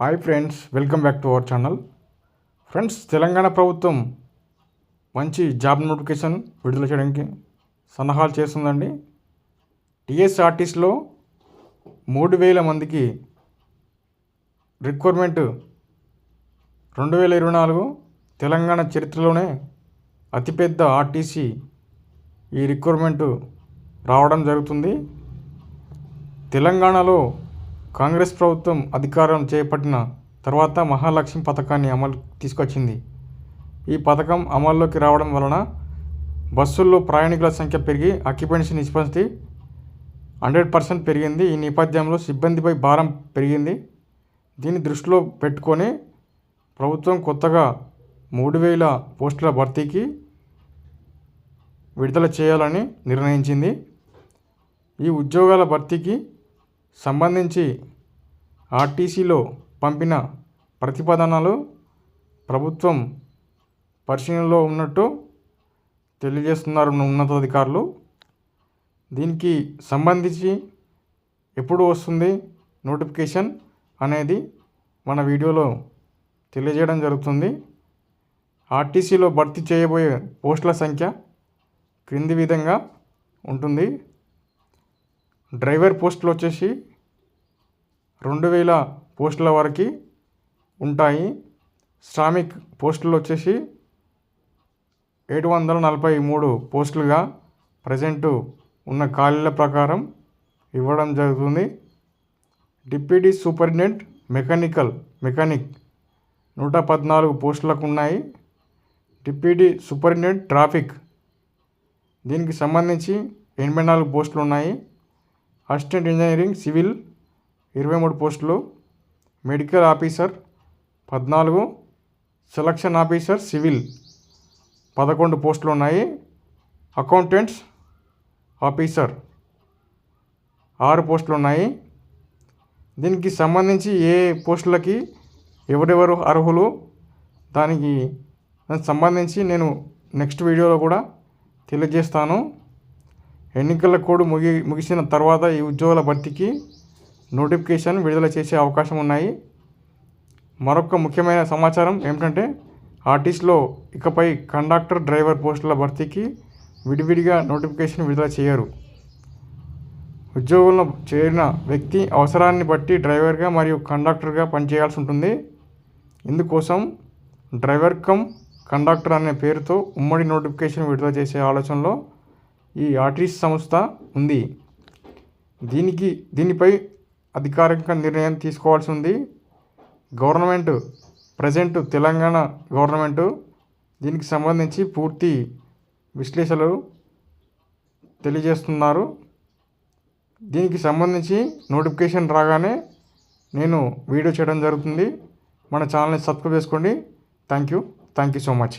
Hi friends welcome back to our channel friends Telangana ప్రభుత్వం మంచి job notification విడుదల చేయడానికి సన్నాహాలు చేస్తుందండి. టీఎస్ఆర్టీసీలో మూడు వేల మందికి రిక్వైర్మెంట్ రెండు వేల ఇరవై నాలుగు తెలంగాణ చరిత్రలోనే అతిపెద్ద ఆర్టీసీ ఈ రిక్వైర్మెంట్ రావడం జరుగుతుంది. తెలంగాణలో కాంగ్రెస్ ప్రభుత్వం అధికారం చేపట్టిన తర్వాత మహాలక్ష్మి పథకాన్ని అమలు తీసుకొచ్చింది. ఈ పథకం అమల్లోకి రావడం వలన బస్సుల్లో ప్రయాణికుల సంఖ్య పెరిగి అక్యుపెన్సీ నిష్పత్తి హండ్రెడ్ పర్సెంట్ పెరిగింది. ఈ నేపథ్యంలో సిబ్బందిపై భారం పెరిగింది. దీన్ని దృష్టిలో పెట్టుకొని ప్రభుత్వం కొత్తగా మూడు వేల పోస్టుల భర్తీకి విడుదల చేయాలని నిర్ణయించింది. ఈ ఉద్యోగాల భర్తీకి సంబంధించి ఆర్టీసీలో పంపిన ప్రతిపాదనలు ప్రభుత్వం పరిశీలనలో ఉన్నట్టు తెలియజేస్తున్నారు ఉన్నతాధికారులు. దీనికి సంబంధించి ఎప్పుడు వస్తుంది నోటిఫికేషన్ అనేది మన వీడియోలో తెలియజేయడం జరుగుతుంది. ఆర్టీసీలో భర్తీ చేయబోయే పోస్టుల సంఖ్య క్రింది విధంగా ఉంటుంది. డ్రైవర్ పోస్టులు వచ్చేసి రెండు వేల పోస్టుల వరకు ఉంటాయి. శ్రామిక్ పోస్టులు వచ్చేసి ఏడు వందల నలభై మూడు పోస్టులుగా ప్రజెంటు ఉన్న ఖాళీల ప్రకారం ఇవ్వడం జరుగుతుంది. డిప్యూటీ సూపరింటెండెంట్ మెకానికల్ మెకానిక్ నూట పద్నాలుగు పోస్టులకు ఉన్నాయి. డిప్యూటీ సూపరింటెండెంట్ ట్రాఫిక్ దీనికి సంబంధించి ఎనభై నాలుగు పోస్టులు ఉన్నాయి. అసిస్టెంట్ ఇంజనీరింగ్ సివిల్ ఇరవై మూడు పోస్టులు మెడికల్ ఆఫీసర్ పద్నాలుగు సెలక్షన్ ఆఫీసర్ సివిల్ పదకొండు పోస్టులు ఉన్నాయి. అకౌంటెంట్స్ ఆఫీసర్ ఆరు పోస్టులు ఉన్నాయి. దీనికి సంబంధించి ఏ పోస్టులకి ఎవరెవరు అర్హులు? దానికి దానికి సంబంధించి నేను నెక్స్ట్ వీడియోలో కూడా తెలియజేస్తాను. ఎన్నికల కోడ్ ముగి ముగిసిన తర్వాత ఈ ఉద్యోగుల భర్తీకి నోటిఫికేషన్ విడుదల చేసే అవకాశం ఉన్నాయి. మరొక ముఖ్యమైన సమాచారం ఏమిటంటే ఆర్టీసీలో ఇకపై కండక్టర్ డ్రైవర్ పోస్టుల భర్తీకి విడివిడిగా నోటిఫికేషన్ విడుదల చేయరు. ఉద్యోగులను చేరిన వ్యక్తి అవసరాన్ని బట్టి డ్రైవర్గా మరియు కండక్టర్గా పనిచేయాల్సి ఉంటుంది. ఇందుకోసం డ్రైవర్ కమ్ కండక్టర్ అనే పేరుతో ఉమ్మడి నోటిఫికేషన్ విడుదల చేసే ఆలోచనలో ఈ ఆర్టీసీ సంస్థ ఉంది. దీనికి దీనిపై అధికారిక నిర్ణయం తీసుకోవాల్సి ఉంది. గవర్నమెంట్ ప్రజెంట్ తెలంగాణ గవర్నమెంట్ దీనికి సంబంధించి పూర్తి విశ్లేషణలు తెలియజేస్తున్నారు. దీనికి సంబంధించి నోటిఫికేషన్ రాగానే నేను వీడియో చేయడం జరుగుతుంది. మన ఛానల్ని సబ్స్క్రైబ్ చేసుకోండి. Thank you. Thank you so much.